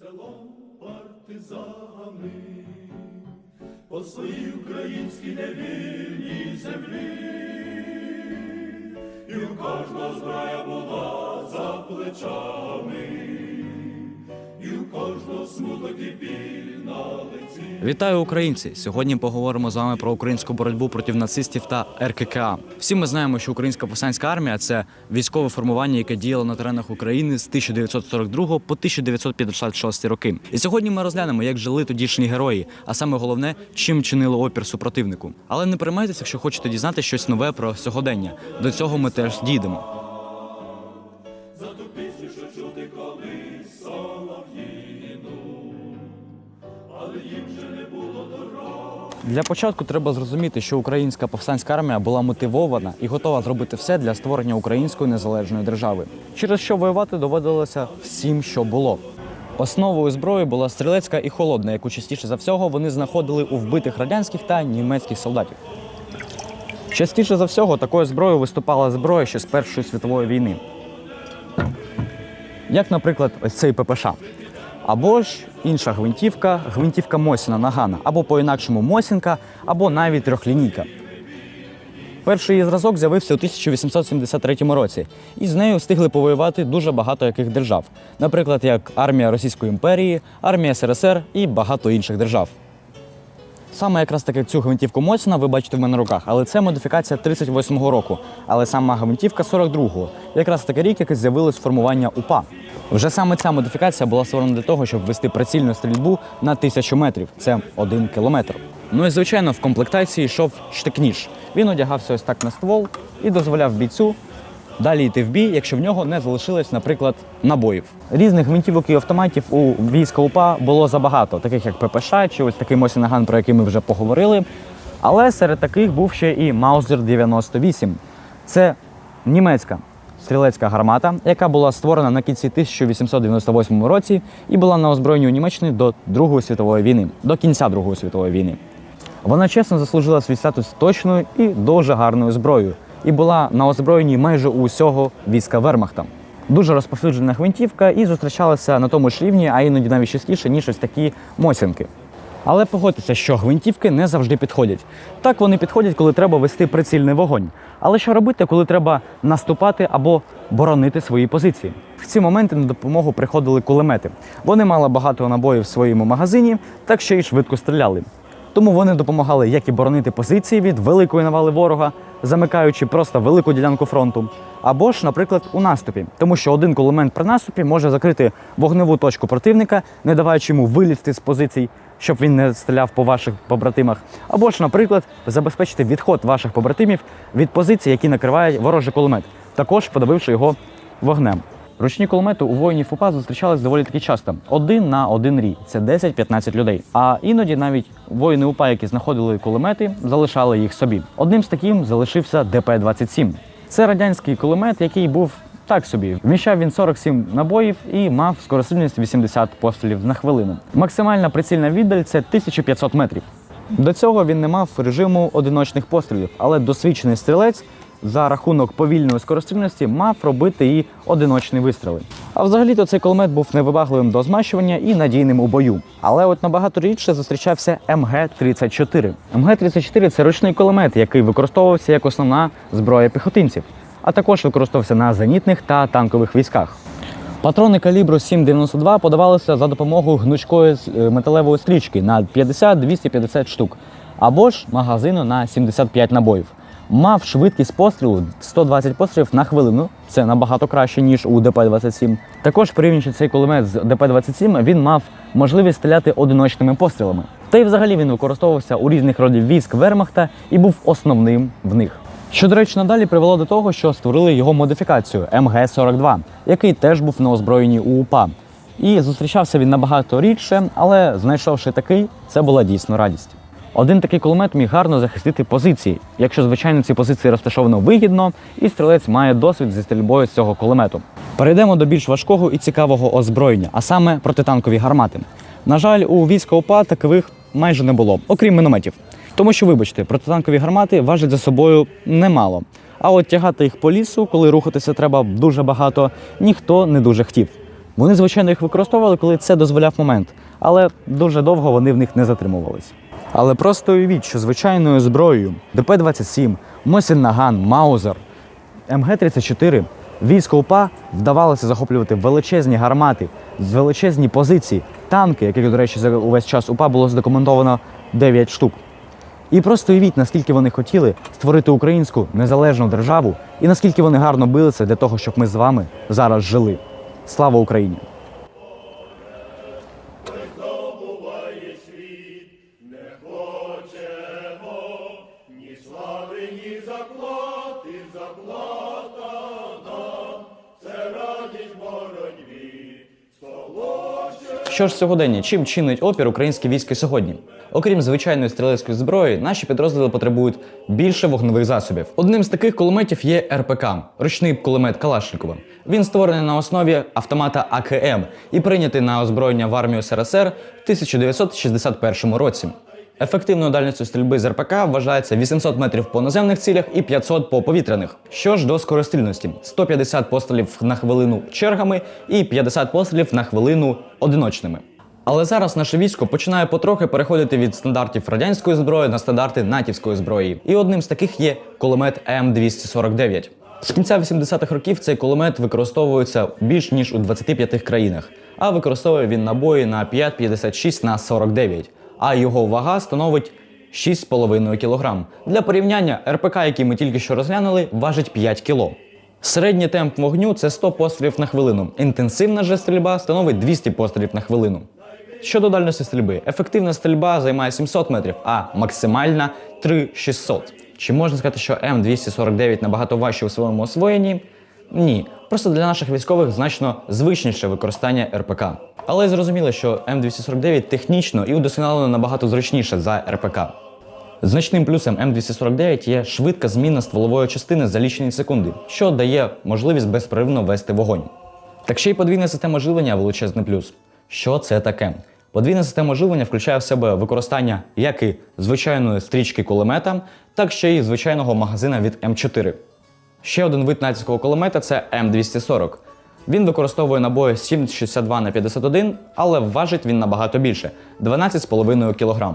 селом партизани, по своїй українській невільній землі, і у кожного зброя була за плечами, і кожного смуток біль на. Вітаю, українці! Сьогодні поговоримо з вами про українську боротьбу проти нацистів та РККА. Всі ми знаємо, що Українська повстанська армія це військове формування, яке діяло на теренах України з 1942 по 1956 роки. І сьогодні ми розглянемо, як жили тодішні герої, а саме головне, чим чинили опір супротивнику. Але не переймайтеся, якщо хочете дізнати щось нове про сьогодення. До цього ми теж дійдемо. Для початку треба зрозуміти, що українська повстанська армія була мотивована і готова зробити все для створення української незалежної держави, через що воювати доводилося всім, що було. Основою зброї була стрілецька і холодна, яку частіше за всього вони знаходили у вбитих радянських та німецьких солдатів. Частіше за всього такою зброєю виступала зброя ще з Першої світової війни. Як, наприклад, ось цей ППШ. Або ж інша гвинтівка, гвинтівка Мосіна Нагана, або по-інакшому Мосінка, або навіть трьохлінійка. Перший її зразок з'явився у 1873 році, і з нею встигли повоювати дуже багато яких держав, наприклад, як армія Російської імперії, армія СРСР і багато інших держав. Саме якраз таки цю гвинтівку Мосіна ви бачите в мене на руках, але це модифікація 38-го року. Але сама гвинтівка 42-го. Якраз таки рік, який з'явилось формування УПА. Вже саме ця модифікація була створена для того, щоб вести прицільну стрільбу на тисячу метрів. Це один кілометр. Ну і звичайно, в комплектації йшов штик-ніж. Він одягався ось так на ствол і дозволяв бійцю далі йти в бій, якщо в нього не залишилось, наприклад, набоїв. Різних гвинтівок і автоматів у війська УПА було забагато, таких як ППШ чи ось такий Мосінаган, про який ми вже поговорили. Але серед таких був ще і Маузер 98. Це німецька стрілецька гармата, яка була створена на кінці 1898 році і була на озброєнні у Німеччині до Другої світової війни, до кінця Другої світової війни. Вона чесно заслужила свій статус точною і дуже гарною зброєю, і була на озброєнні майже усього війська Вермахта. Дуже розповсюджена гвинтівка і зустрічалася на тому ж рівні, а іноді навіть частіше, ніж ось такі мосінки. Але погодьтеся, що гвинтівки не завжди підходять. Так вони підходять, коли треба вести прицільний вогонь. Але що робити, коли треба наступати або боронити свої позиції? В ці моменти на допомогу приходили кулемети. Вони мали багато набоїв в своєму магазині, так що і швидко стріляли. Тому вони допомагали як і боронити позиції від великої навали ворога, замикаючи просто велику ділянку фронту, або ж, наприклад, у наступі, тому що один кулемет при наступі може закрити вогневу точку противника, не даваючи йому вилізти з позицій, щоб він не стріляв по ваших побратимах, або ж, наприклад, забезпечити відход ваших побратимів від позицій, які накриває ворожий кулемет, також подавивши його вогнем. Ручні кулемети у воїнів УПА зустрічались доволі таки часто. Один на один рій це 10-15 людей. А іноді навіть воїни УПА, які знаходили кулемети, залишали їх собі. Одним з таким залишився ДП-27. Це радянський кулемет, який був так собі. Вміщав він 47 набоїв і мав скорострільність 80 пострілів на хвилину. Максимальна прицільна віддаль це 1500 метрів. До цього він не мав режиму одиночних пострілів, але досвідчений стрілець за рахунок повільної скорострільності мав робити і одиночні вистріли. А взагалі-то цей кулемет був невибагливим до змащування і надійним у бою. Але от набагато рідше зустрічався МГ-34. МГ-34 – це ручний кулемет, який використовувався як основна зброя піхотинців, а також використовувався на зенітних та танкових військах. Патрони калібру 7,92 подавалися за допомогою гнучкої е, металевої стрічки на 50-250 штук, або ж магазину на 75 набоїв. Мав швидкість пострілу 120 пострілів на хвилину. Це набагато краще, ніж у ДП-27. Також порівнюючи цей кулемет з ДП-27, він мав можливість стріляти одиночними пострілами. Та й взагалі він використовувався у різних родів військ Вермахта і був основним в них. Що, до речі, надалі привело до того, що створили його модифікацію МГ-42, який теж був на озброєнні у УПА. І зустрічався він набагато рідше, але знайшовши такий, це була дійсно радість. Один такий кулемет міг гарно захистити позиції, якщо, звичайно, ці позиції розташовано вигідно, і стрілець має досвід зі стрільбою з цього кулемету. Перейдемо до більш важкого і цікавого озброєння, а саме протитанкові гармати. На жаль, у війська УПА такових майже не було, окрім мінометів. Тому що, вибачте, протитанкові гармати важать за собою немало. А от тягати їх по лісу, коли рухатися треба дуже багато, ніхто не дуже хотів. Вони, звичайно, їх використовували, коли це дозволяв момент, але дуже довго вони в них не затримувались. Але просто уявіть, що звичайною зброєю ДП-27, Мосін Наган, Маузер, МГ-34 військо УПА вдавалося захоплювати величезні гармати, величезні позиції, танки, яких, до речі, за увесь час УПА було задокументовано 9 штук. І просто уявіть, наскільки вони хотіли створити українську незалежну державу і наскільки вони гарно билися для того, щоб ми з вами зараз жили. Слава Україні! Що ж сьогодення? Чим чинить опір українське військо сьогодні? Окрім звичайної стрілецької зброї, наші підрозділи потребують більше вогневих засобів. Одним з таких кулеметів є РПК ручний кулемет Калашникова. Він створений на основі автомата АКМ і прийнятий на озброєння в армію СРСР в 1961 році. Ефективною дальністю стрільби з РПК вважається 800 метрів по наземних цілях і 500 по повітряних. Що ж до скорострільності: 150 пострілів на хвилину чергами і 50 пострілів на хвилину одиночними. Але зараз наше військо починає потрохи переходити від стандартів радянської зброї на стандарти натівської зброї. І одним з таких є кулемет М249. З кінця 80-х років цей кулемет використовується більш ніж у 25 країнах, а використовує він набої на 5,56 на 49, а його вага становить 6,5 кг. Для порівняння РПК, який ми тільки що розглянули, важить 5 кг. Середній темп вогню це 100 пострілів на хвилину. Інтенсивна же стрільба становить 200 пострілів на хвилину. Щодо дальності стрільби, ефективна стрільба займає 700 метрів, а максимальна 3600. Чи можна сказати, що М249 набагато важче у своєму освоєнні? Ні. Просто для наших військових значно звичніше використання РПК. Але зрозуміло, що М249 технічно і удосконалено набагато зручніше за РПК. Значним плюсом М249 є швидка зміна стволової частини за лічені секунди, що дає можливість безперервно вести вогонь. Так ще й подвійна система живлення величезний плюс. Що це таке? Подвійна система живлення включає в себе використання як і звичайної стрічки кулемета, так ще й звичайного магазина від М4. Ще один вид натівського кулемета це М240. Він використовує набої 7,62 на 51, але важить він набагато більше 12,5 кг.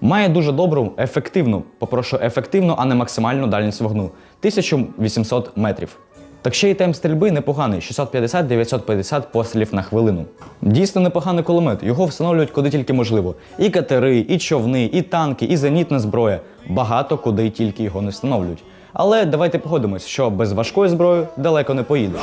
Має дуже добру, ефективну, попрошу ефективну, а не максимальну дальність вогну 1800 метрів. Так ще й темп стрільби непоганий 650-950 пострілів на хвилину. Дійсно непоганий кулемет, його встановлюють куди тільки можливо. І катери, і човни, і танки, і зенітна зброя. Багато куди тільки його не встановлюють. Але давайте погодимось, що без важкої зброї далеко не поїдеш.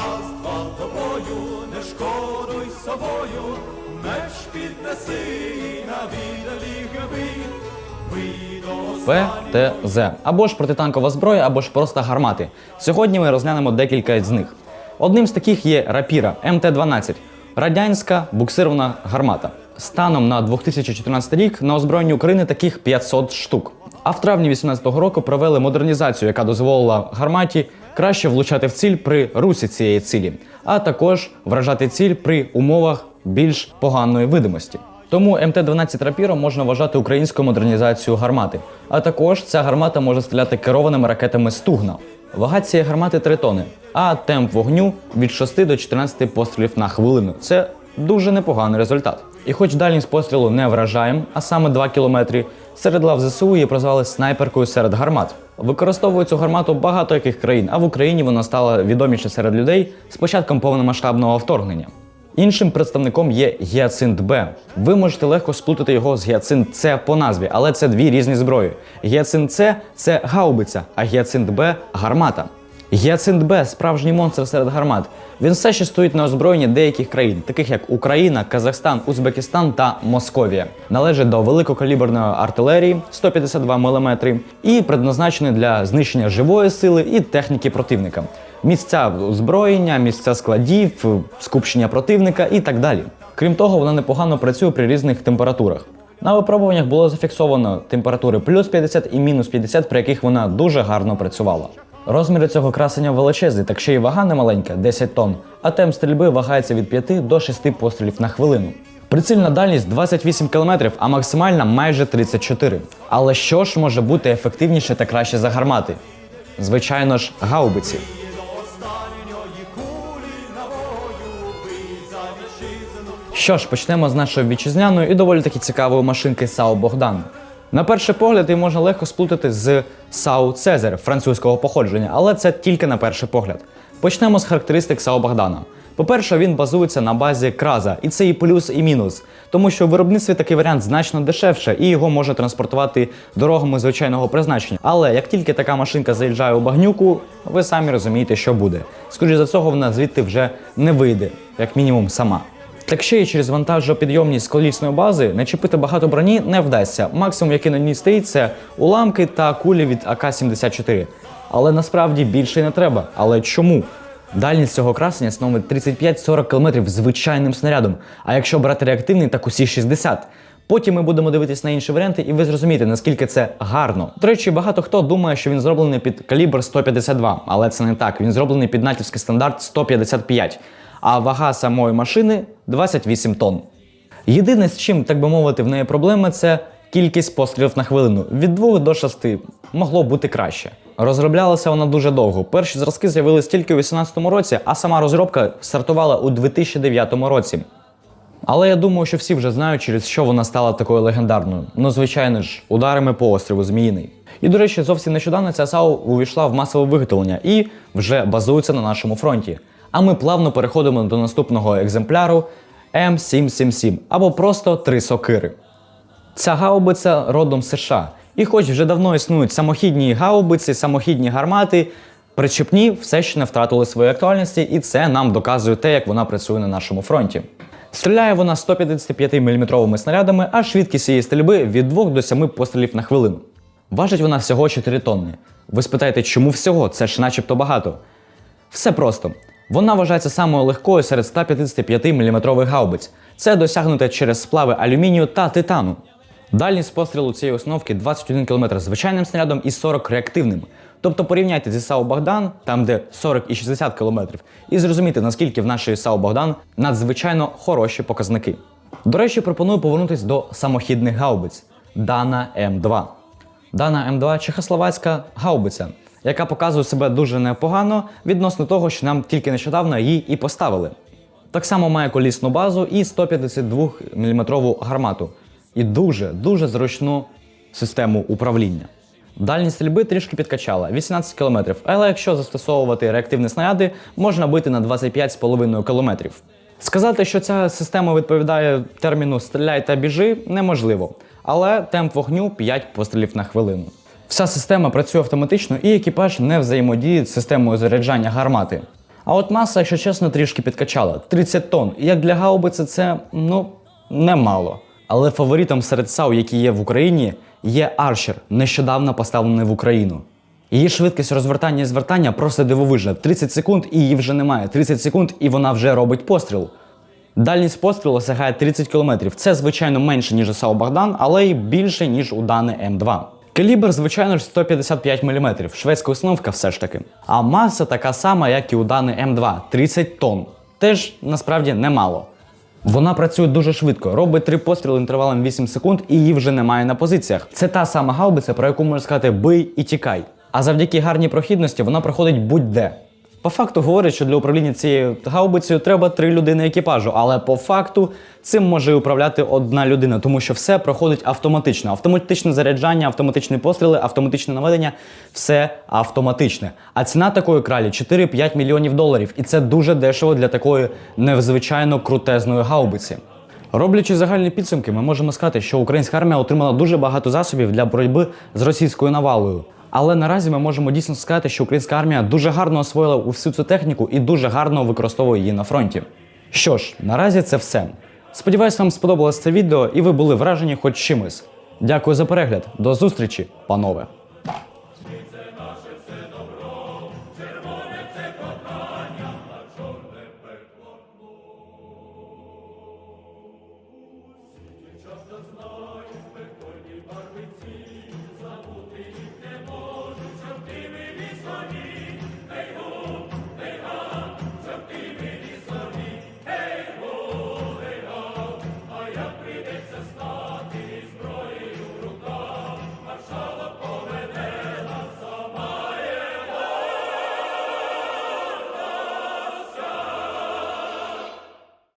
ПТЗ або ж протитанкова зброя, або ж просто гармати. Сьогодні ми розглянемо декілька з них. Одним з таких є рапіра МТ-12, радянська буксирована гармата. Станом на 2014 рік на озброєнні України таких 500 штук. А в травні 2018 року провели модернізацію, яка дозволила гарматі краще влучати в ціль при русі цієї цілі, а також вражати ціль при умовах більш поганої видимості. Тому МТ-12 Рапіро можна вважати українською модернізацією гармати. А також ця гармата може стріляти керованими ракетами Стугна. Вага цієї гармати 3 тони, а темп вогню від 6 до 14 пострілів на хвилину. Це дуже непоганий результат. І хоч дальність пострілу не вражаєм, а саме 2 кілометри, серед лав ЗСУ її прозвали снайперкою серед гармат. Використовують цю гармату багато яких країн, а в Україні вона стала відоміше серед людей з початком повномасштабного вторгнення. Іншим представником є гіацинт Б. Ви можете легко сплутати його з гіацинт С по назві, але це дві різні зброї. Гіацинт С це гаубиця, а гіацинт Б гармата. Гіацинт Б справжній монстр серед гармат. Він все ще стоїть на озброєнні деяких країн, таких як Україна, Казахстан, Узбекистан та Московія. Належить до великокаліберної артилерії 152 мм і предназначений для знищення живої сили і техніки противника. Місця озброєння, місця складів, скупчення противника і так далі. Крім того, вона непогано працює при різних температурах. На випробуваннях було зафіксовано температури плюс 50 і мінус 50, при яких вона дуже гарно працювала. Розміри цього красення величезні, так ще й вага немаленька 10 тонн, а темп стрільби вагається від 5 до 6 пострілів на хвилину. Прицільна дальність 28 км, а максимальна майже 34. Але що ж може бути ефективніше та краще за гармати? Звичайно ж, гаубиці. Що ж, почнемо з нашої вітчизняної і доволі таки цікавої машинки САУ Богдан. На перший погляд її можна легко сплутати з САУ Цезар французького походження, але це тільки на перший погляд. Почнемо з характеристик САУ Богдана. По-перше, він базується на базі краза, і це і плюс, і мінус, тому що в виробництві такий варіант значно дешевше, і його може транспортувати дорогами звичайного призначення. Але як тільки така машинка заїжджає у багнюку, ви самі розумієте, що буде. Скоріше за всього, вона звідти вже не вийде, як мінімум, сама. Так ще й через вантажопідйомність колісної бази не чіпити багато броні не вдасться. Максимум, який на ній стоїть, це уламки та кулі від АК-74. Але насправді більше й не треба. Але чому? Дальність цього красення становить 35-40 км звичайним снарядом. А якщо брати реактивний, так усі 60. Потім ми будемо дивитись на інші варіанти, і ви зрозумієте, наскільки це гарно. До речі, багато хто думає, що він зроблений під калібр 152, але це не так. Він зроблений під натівський стандарт 155, а вага самої машини 28 тонн. Єдине, з чим, так би мовити, в неї проблеми, це кількість пострілів на хвилину від 2 до 6. Могло бути краще. Розроблялася вона дуже довго. Перші зразки з'явились тільки у 2018 році, а сама розробка стартувала у 2009 році. Але я думаю, що всі вже знають, через що вона стала такою легендарною. Ну, звичайно ж, ударами по острову Зміїний. І, до речі, зовсім нещодавно ця САУ увійшла в масове виготовлення і вже базується на нашому фронті. А ми плавно переходимо до наступного екземпляру М777 або просто три сокири. Ця гаубиця родом США. І хоч вже давно існують самохідні гаубиці, самохідні гармати, причепні все ще не втратили своєї актуальності, і це нам доказує те, як вона працює на нашому фронті. Стріляє вона 155 мм снарядами, а швидкість її стрільби від 2 до 7 пострілів на хвилину. Важить вона всього 4 тонни. Ви спитаєте, чому всього? Це ж начебто багато. Все просто. Вона вважається самою легкою серед 155 мм гаубиць. Це досягнуте через сплави алюмінію та титану. Дальність пострілу цієї установки 21 км звичайним снарядом і 40 реактивним. Тобто порівняйте зі САУ Богдан, там де 40 і 60 км, і зрозуміти, наскільки в нашої САУ Богдан надзвичайно хороші показники. До речі, пропоную повернутися до самохідних гаубиць Дана М2. Дана М2 чехословацька гаубиця, яка показує себе дуже непогано відносно того, що нам тільки нещодавно її і поставили. Так само має колісну базу і 152 мм гармату. І дуже дуже зручну систему управління. Дальність стрільби трішки підкачала 18 км, але якщо застосовувати реактивні снаряди, можна бити на 25,5 км. Сказати, що ця система відповідає терміну стріляй та біжи, неможливо, але темп вогню 5 пострілів на хвилину. Вся система працює автоматично і екіпаж не взаємодіє з системою заряджання гармати. А от маса, якщо чесно, трішки підкачала 30 тонн. І як для гаубиці це ну немало. Але фаворитом серед САУ, які є в Україні, є Арчер, нещодавно поставлений в Україну. Її швидкість розвертання і звертання просто дивовижна. 30 секунд і її вже немає. 30 секунд і вона вже робить постріл. Дальність пострілу сягає 30 км. Це, звичайно, менше, ніж у САУ Богдан, але й більше, ніж у Дани М2. Калібр, звичайно ж, 155 мм, шведська установка все ж таки. А маса така сама, як і у Дани М2 30 тонн. Теж насправді немало. Вона працює дуже швидко, робить три постріли інтервалом 8 секунд і її вже немає на позиціях. Це та сама гаубиця, про яку можна сказати бий і тікай. А завдяки гарній прохідності вона проходить будь-де. По факту говорять, що для управління цією гаубицею треба три людини екіпажу, але по факту цим може управляти одна людина, тому що все проходить автоматично. Автоматичне заряджання, автоматичні постріли, автоматичне наведення все автоматичне. А ціна такої кралі 4-5 мільйонів доларів. І це дуже дешево для такої незвичайно крутезної гаубиці. Роблячи загальні підсумки, ми можемо сказати, що українська армія отримала дуже багато засобів для боротьби з російською навалою. Але наразі ми можемо дійсно сказати, що українська армія дуже гарно освоїла усю цю техніку і дуже гарно використовує її на фронті. Що ж, наразі це все. Сподіваюсь, вам сподобалось це відео і ви були вражені хоч чимось. Дякую за перегляд. До зустрічі, панове! Часто знаєш, пекольні барвиці,